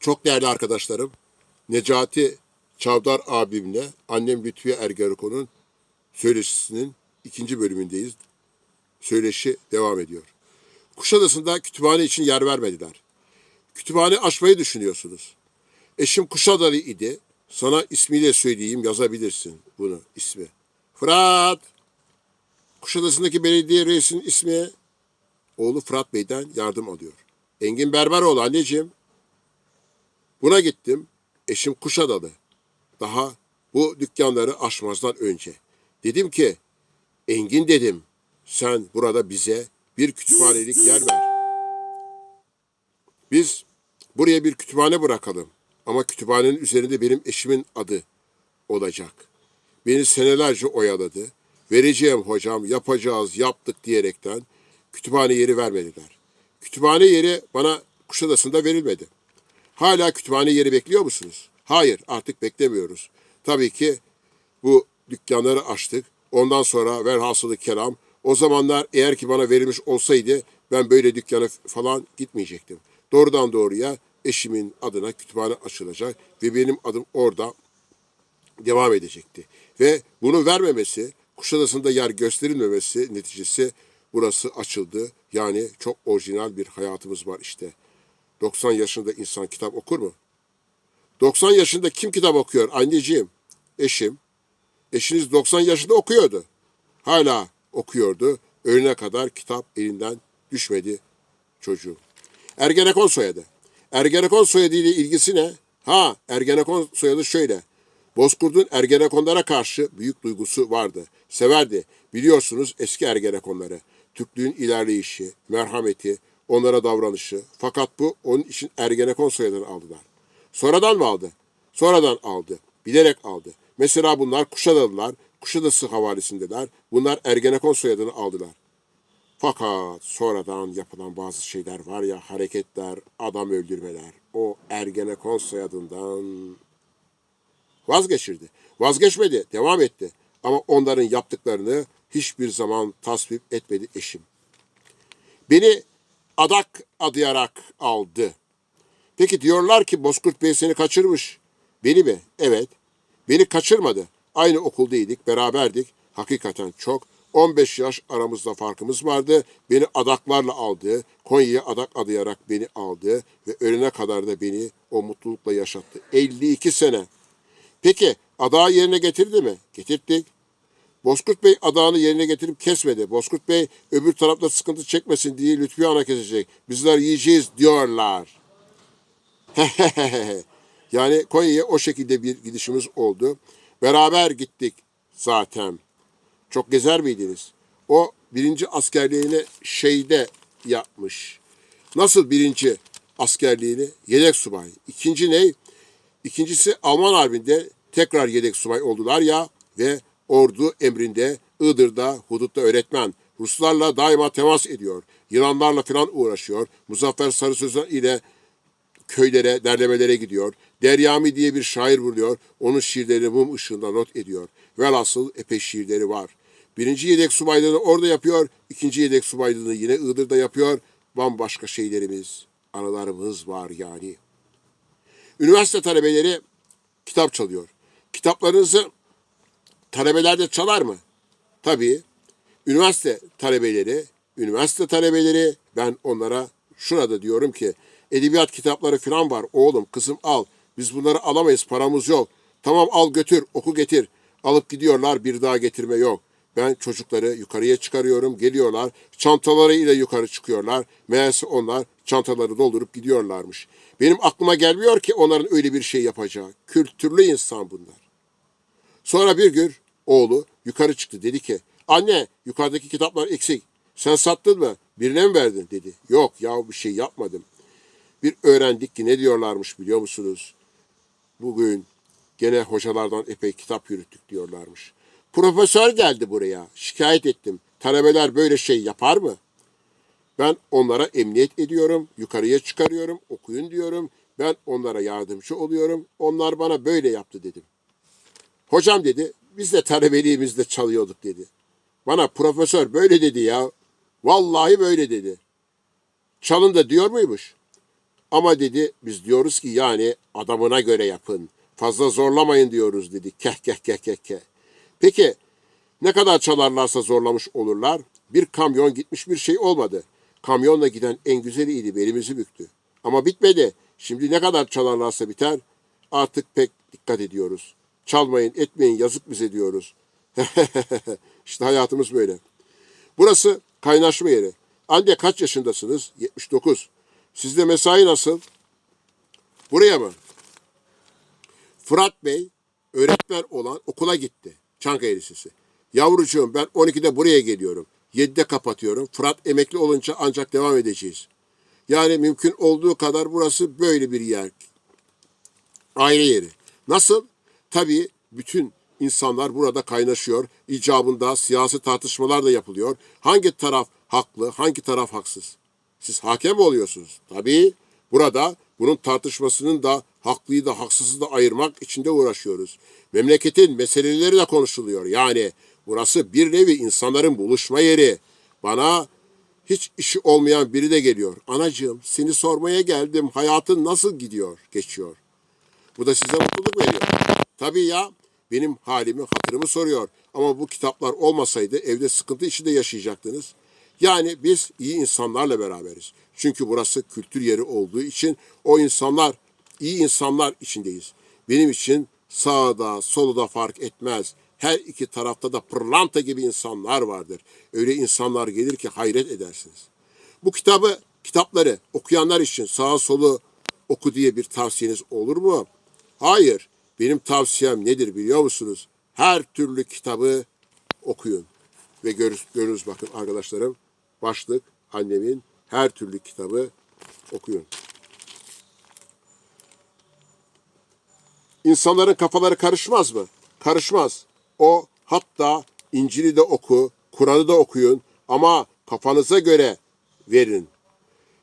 Çok değerli arkadaşlarım, Necati Çavdar abimle annem Lütfiye Ergenekon'un söyleşisinin ikinci bölümündeyiz. Söyleşi devam ediyor. Kuşadası'nda kütüphane için yer vermediler. Kütüphane açmayı düşünüyorsunuz. Eşim Kuşadalı idi. Sana ismiyle söyleyeyim yazabilirsin bunu ismi. Fırat. Kuşadası'ndaki belediye reisinin ismi. Oğlu Fırat Bey'den yardım alıyor. Engin Berberoğlu anneciğim. Buna gittim. Eşim Kuşadalı. Daha bu dükkanları açmazdan önce. Dedim ki Engin dedim sen burada bize bir kütüphanelik yer ver. Biz buraya bir kütüphane bırakalım. Ama kütüphanenin üzerinde benim eşimin adı olacak. Beni senelerce oyaladı. Vereceğim hocam, yapacağız, yaptık diyerekten kütüphane yeri vermediler. Kütüphane yeri bana Kuşadası'nda verilmedi. Hala kütüphane yeri bekliyor musunuz? Hayır, artık beklemiyoruz. Tabii ki bu dükkanları açtık. Ondan sonra velhasılı kelam. O zamanlar eğer ki bana verilmiş olsaydı ben böyle dükkana falan gitmeyecektim. Doğrudan doğruya eşimin adına kütüphane açılacak ve benim adım orada devam edecekti. Ve bunu vermemesi, Kuşadası'nda yer gösterilmemesi neticesi burası açıldı. Yani çok orijinal bir hayatımız var işte. 90 yaşında insan kitap okur mu? 90 yaşında kim kitap okuyor? Anneciğim, eşim. Eşiniz 90 yaşında okuyordu. Hala okuyordu. Öğlene kadar kitap elinden düşmedi çocuğum. Ergenekon soyadı. Ergenekon soyadı ile ilgisi ne? Ha, Ergenekon soyadı şöyle. Bozkurt'un Ergenekonlara karşı büyük duygusu vardı. Severdi. Biliyorsunuz eski Ergenekonları. Türklüğün ilerleyişi, merhameti, onlara davranışı. Fakat bu onun için Ergenekon soyadını aldılar. Sonradan mı aldı? Sonradan aldı. Bilerek aldı. Mesela bunlar Kuşadalılar, Kuşadası havalisindeler. Bunlar Ergenekon soyadını aldılar. Fakat sonradan yapılan bazı şeyler var ya hareketler, adam öldürmeler. O Ergenekon soyadından vazgeçirdi. Vazgeçmedi, devam etti. Ama onların yaptıklarını hiçbir zaman tasvip etmedi eşim. Beni adak adayarak aldı. Peki diyorlar ki Bozkurt Bey seni kaçırmış. Beni mi? Evet. Beni kaçırmadı. Aynı okuldaydık, beraberdik. Hakikaten çok. 15 yaş aramızda farkımız vardı. Beni adaklarla aldı. Konya'ya adak adayarak beni aldı. Ve ölene kadar da beni o mutlulukla yaşattı. 52 sene. Peki adağı yerine getirdi mi? Getirdik. Bozkurt Bey adağını yerine getirip kesmedi. Bozkurt Bey öbür tarafta sıkıntı çekmesin diye Lütfi Ana kesecek. Bizler yiyeceğiz diyorlar. yani Konya'ya o şekilde bir gidişimiz oldu. Beraber gittik zaten. Çok gezer miydiniz? O birinci askerliğini şeyde yapmış. Nasıl birinci askerliğini? Yedek subay. İkinci ne? İkincisi Alman Harbi'nde tekrar yedek subay oldular ya ve ordu emrinde Iğdır'da hudutta öğretmen. Ruslarla daima temas ediyor. Yılanlarla falan uğraşıyor. Muzaffer Sarı Sözen ile köylere, derlemelere gidiyor. Deryami diye bir şair buluyor. Onun şiirlerini mum ışığında not ediyor. Velhasıl epey şiirleri var. Birinci yedek subaylığını orada yapıyor. ikinci yedek subaylığını yine Iğdır'da yapıyor. Bambaşka şeylerimiz, anılarımız var yani. Üniversite talebeleri kitap çalıyor. Kitaplarınızı talebeler de çalar mı? Tabii. Üniversite talebeleri, üniversite talebeleri ben onlara şuna da diyorum ki edebiyat kitapları falan var. Oğlum kızım al. Biz bunları alamayız paramız yok. Tamam al götür oku getir. Alıp gidiyorlar bir daha getirme yok. Ben çocukları yukarıya çıkarıyorum. Geliyorlar. Çantalarıyla yukarı çıkıyorlar. Meğerse onlar çantaları doldurup gidiyorlarmış. Benim aklıma gelmiyor ki onların öyle bir şey yapacağı. Kültürlü insan bunlar. Sonra bir gün oğlu yukarı çıktı. Dedi ki anne yukarıdaki kitaplar eksik. Sen sattın mı? Birine mi verdin? dedi. Yok ya bir şey yapmadım. Bir öğrendik ki ne diyorlarmış biliyor musunuz? Bugün gene hocalardan epey kitap yürüttük diyorlarmış. Profesör geldi buraya. Şikayet ettim. Talebeler böyle şey yapar mı? Ben onlara emniyet ediyorum, yukarıya çıkarıyorum, okuyun diyorum. Ben onlara yardımcı oluyorum. Onlar bana böyle yaptı dedim. Hocam dedi, biz de talebeliğimizde çalıyorduk dedi. Bana profesör böyle dedi ya. Vallahi böyle dedi. Çalın da diyor muymuş? Ama dedi biz diyoruz ki yani adamına göre yapın. Fazla zorlamayın diyoruz dedi. Keh keh keh keh keh. Peki ne kadar çalarlarsa zorlamış olurlar. Bir kamyon gitmiş bir şey olmadı. Kamyonla giden en güzeliydi belimizi büktü. Ama bitmedi. Şimdi ne kadar çalarlarsa biter. Artık pek dikkat ediyoruz. Çalmayın etmeyin yazık bize diyoruz. işte hayatımız böyle. Burası kaynaşma yeri. Anne kaç yaşındasınız? 79. Sizde mesai nasıl? Buraya mı? Fırat Bey öğretmen olan okula gitti. Çankaya Lisesi. Yavrucuğum ben 12'de buraya geliyorum. 7'de kapatıyorum. Fırat emekli olunca ancak devam edeceğiz. Yani mümkün olduğu kadar burası böyle bir yer. Aile yeri. Nasıl? Tabii bütün insanlar burada kaynaşıyor. İcabında siyasi tartışmalar da yapılıyor. Hangi taraf haklı, hangi taraf haksız? Siz hakem mi oluyorsunuz? Tabii burada bunun tartışmasının da haklıyı da haksızı da ayırmak için de uğraşıyoruz. Memleketin meseleleri de konuşuluyor. Yani burası bir nevi insanların buluşma yeri. Bana hiç işi olmayan biri de geliyor. Anacığım seni sormaya geldim. Hayatın nasıl gidiyor, geçiyor? Bu da size mutluluk veriyor. Tabii ya benim halimi, hatırımı soruyor. Ama bu kitaplar olmasaydı evde sıkıntı içinde yaşayacaktınız. Yani biz iyi insanlarla beraberiz. Çünkü burası kültür yeri olduğu için o insanlar, iyi insanlar içindeyiz. Benim için sağda, soluda fark etmez. Her iki tarafta da pırlanta gibi insanlar vardır. Öyle insanlar gelir ki hayret edersiniz. Bu kitabı, kitapları okuyanlar için sağa solu oku diye bir tavsiyeniz olur mu? Hayır. Benim tavsiyem nedir biliyor musunuz? Her türlü kitabı okuyun. Ve gör, görünüz bakın arkadaşlarım. Başlık annemin her türlü kitabı okuyun. İnsanların kafaları karışmaz mı? Karışmaz. O hatta İncil'i de oku, Kur'an'ı da okuyun ama kafanıza göre verin.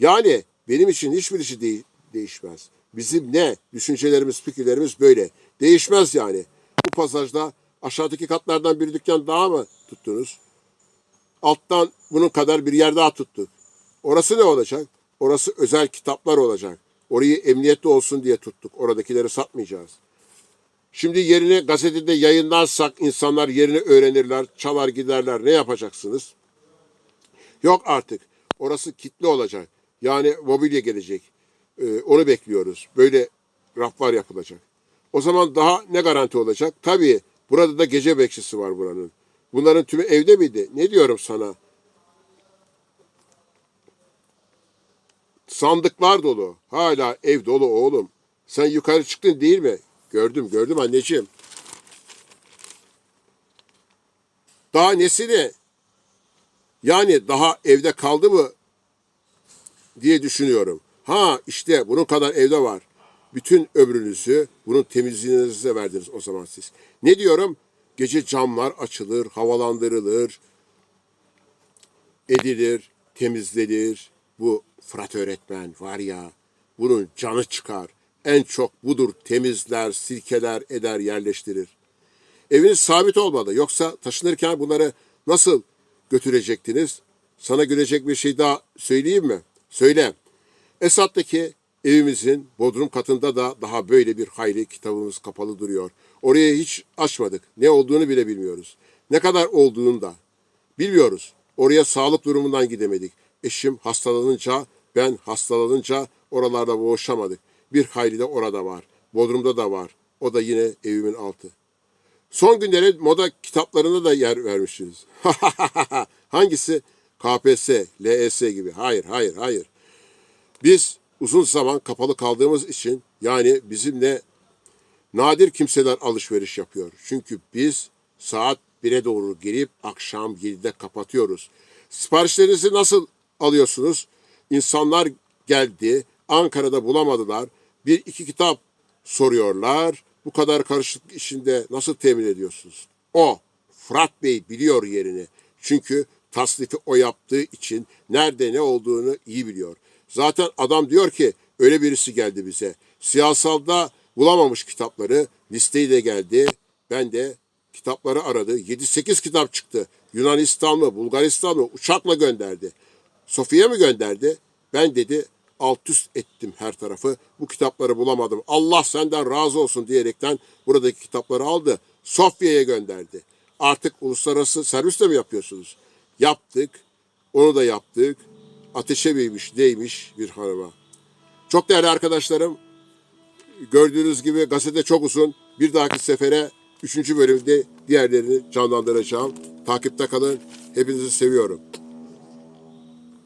Yani benim için hiçbir şey değil, değişmez. Bizim ne? Düşüncelerimiz, fikirlerimiz böyle. Değişmez yani. Bu pasajda aşağıdaki katlardan bir dükkan daha mı tuttunuz? Alttan bunun kadar bir yer daha tuttuk. Orası ne olacak? Orası özel kitaplar olacak. Orayı emniyetli olsun diye tuttuk. Oradakileri satmayacağız. Şimdi yerini gazetede yayınlarsak insanlar yerini öğrenirler, çalar giderler. Ne yapacaksınız? Yok artık. Orası kitle olacak. Yani mobilya gelecek. Ee, onu bekliyoruz. Böyle raflar yapılacak. O zaman daha ne garanti olacak? Tabii burada da gece bekçisi var buranın. Bunların tümü evde miydi? Ne diyorum sana? Sandıklar dolu. Hala ev dolu oğlum. Sen yukarı çıktın değil mi? Gördüm, gördüm anneciğim. Daha nesini? Yani daha evde kaldı mı diye düşünüyorum. Ha işte bunun kadar evde var. Bütün ömrünüzü bunun temizliğinize verdiniz o zaman siz. Ne diyorum? Gece camlar açılır, havalandırılır, edilir, temizlenir. Bu Fırat öğretmen var ya, bunun canı çıkar. En çok budur temizler, silkeler, eder, yerleştirir. Eviniz sabit olmalı. Yoksa taşınırken bunları nasıl götürecektiniz? Sana gülecek bir şey daha söyleyeyim mi? Söyle. Esat'taki evimizin bodrum katında da daha böyle bir hayli kitabımız kapalı duruyor. Oraya hiç açmadık. Ne olduğunu bile bilmiyoruz. Ne kadar olduğunu da bilmiyoruz. Oraya sağlık durumundan gidemedik. Eşim hastalanınca, ben hastalanınca oralarda boğuşamadık. Bir hayli de orada var. Bodrum'da da var. O da yine evimin altı. Son günlere moda kitaplarına da yer vermişiz. Hangisi? KPSS, LES gibi. Hayır, hayır, hayır. Biz uzun zaman kapalı kaldığımız için yani bizimle nadir kimseler alışveriş yapıyor. Çünkü biz saat 1'e doğru girip akşam 7'de kapatıyoruz. Siparişlerinizi nasıl alıyorsunuz? İnsanlar geldi, Ankara'da bulamadılar. Bir iki kitap soruyorlar. Bu kadar karışıklık içinde nasıl temin ediyorsunuz? O, Fırat Bey biliyor yerini. Çünkü tasnifi o yaptığı için nerede ne olduğunu iyi biliyor. Zaten adam diyor ki öyle birisi geldi bize. Siyasalda bulamamış kitapları, listeyi de geldi. Ben de kitapları aradı. 7-8 kitap çıktı. Yunanistan mı, Bulgaristan mı uçakla gönderdi. Sofya mı gönderdi? Ben dedi alt üst ettim her tarafı. Bu kitapları bulamadım. Allah senden razı olsun diyerekten buradaki kitapları aldı. Sofya'ya gönderdi. Artık uluslararası servisle mi yapıyorsunuz? Yaptık. Onu da yaptık. Ateşe büyümüş, değmiş bir hanıma. Çok değerli arkadaşlarım, gördüğünüz gibi gazete çok uzun. Bir dahaki sefere 3. bölümde diğerlerini canlandıracağım. Takipte kalın. Hepinizi seviyorum.